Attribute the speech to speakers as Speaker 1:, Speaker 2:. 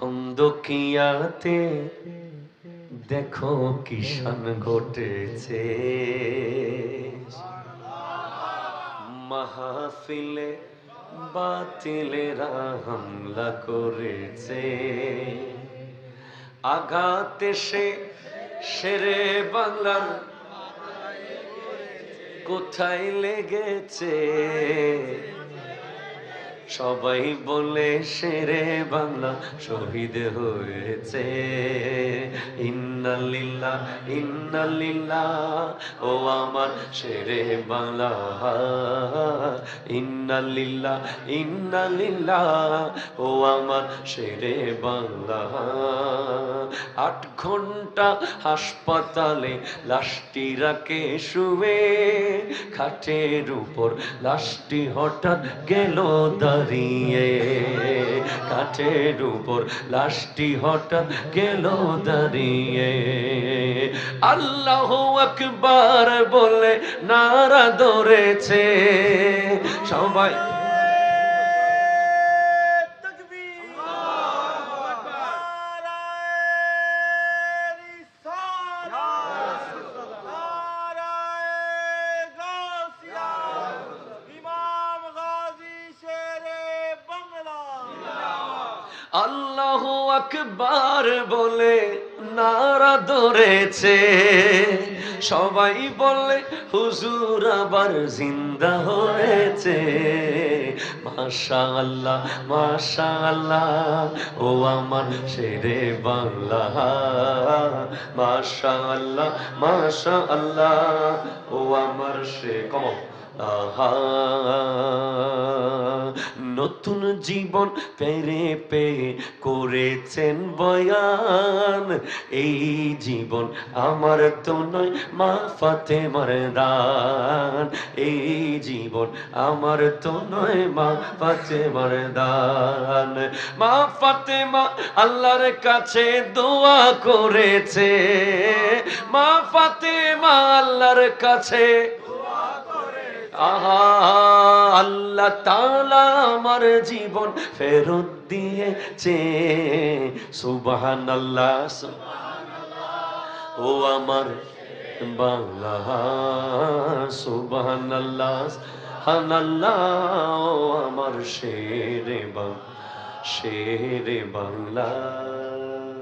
Speaker 1: অন্ধকিয়াতে দেখো কিষান ঘটেছে মাহফিলে বাতিলেরা হামলা করেছে আঘাতে সে সেরে বাংলার কোথায় লেগেছে সবাই বলে শেরে বাংলা শহীদ হয়েছে। ইন্নালিল্লাহ ইন্নালিল্লাহ, ও আমার শেরে বাংলা। ইন্নালিল্লাহ ইন্নালিল্লাহ, ও আমার শেরে বাংলা। আট ঘণ্টা হাসপাতালে লাশটি রাখে শুয়ে, খাটের উপর লাশটি হঠাৎ গেল দাঁড়িয়ে। কাঠের উপর লাশটি হঠাৎ গেল দাঁড়িয়ে। আল্লাহ আকবার বলে নারা ধরেছে। সবাই আল্লাহ আকবার বলে নারা ধরেছে। সবাই বলে, হুজুর আবার জিন্দা হয়েছে। মাশা আল্লাহ মাশা আল্লাহ ও আমার শেরে বাংলা। মাশা আল্লাহ মাশা আল্লাহ ও আমার সে কম আহা। নতুন জীবন পেরে পেয়ে করেছেন বয়ান। এই জীবন আমার তো নয়, মা ফাতে দান। এই জীবন আমার তো নয়, মা ফাতে দান। মা ফাতে মা আল্লাহর কাছে দোয়া করেছে। মা ফাতে মা আল্লাহর কাছে আহা, আল্লাহ তালা আমার জীবন ফেরত দিয়েছে। সুবাহান আল্লাহ ও আমার বাংলা সুবাহান আল্লাহ হানাল্লাহ ও আমার শেরে বা, শেরে বাংলা।